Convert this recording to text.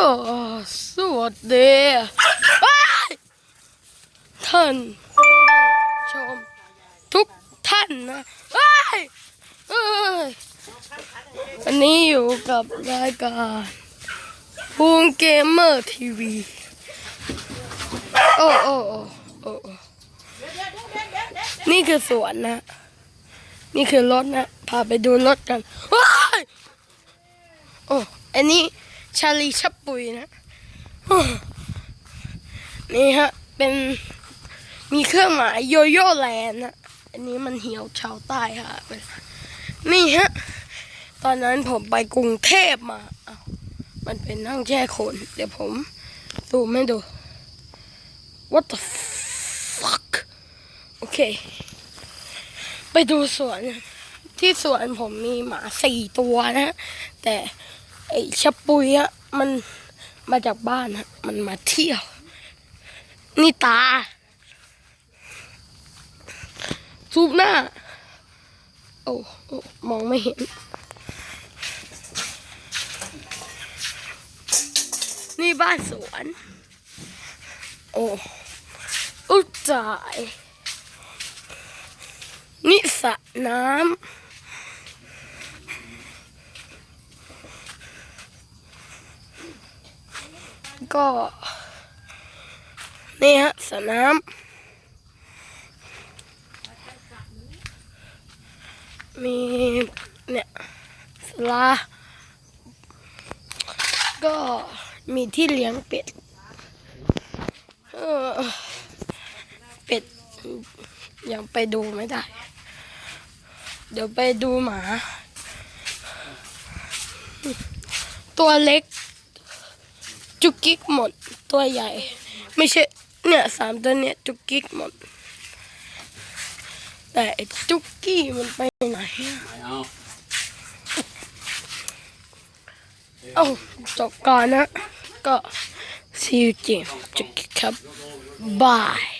ก็สวัสดียท่านชม ทุกท่านนะอ้ยเอ้ยวันนี้อยู่กับรายการภูมิเกมเมอร์ทีวีโอ้โอ้โอ้โอ้โอ้นี่คือสวนนะ นี่คือรถนะ พาไปดูรถกันว้ายโอ้อันนี้ ชาลีชับปุยนะ นี่ฮะ เป็นมีเครื่องหมายโยโย่แลนด์นะอันนี้มันเหี่ยวชาวใต้ค่ะนี่ฮะ ตอนนั้นผมไปกรุงเทพมาอ้าวมันเป็นนั่งแช่คนเดี๋ยวผมซูมให้ดู what the fuck โอเค ไปดูสวน ที่สวนผมมีหมาสี่ตัวนะ แต่ ไอ้ชะปุยอะมันมาจากบ้านฮะมันมาเที่ยว นี่ตาซูบหน้า โอ้โอ้มองไม่เห็น นี่บ้านสวน โอ้อุยตาย นี่สระน้ำ ก็ นี่ฮะสระน้ำมีเนี่ยสลา ก็มีที่เลี้ยงเป็ดเออเป็ดยังไปดูไม่ได้ เดี๋ยวไปดูหมา ตัวเล็ก จุกกิกหมดตัวใหญ่ ไม่ใช่เนี่ยสามตัวเนี่ยจุกกิกหมด แต่ไอ้จุกกี้มันไปไหนอะไม่เอาเอ้าจบก่อนนะ ก็ see you เกมจุกกิกครับบาย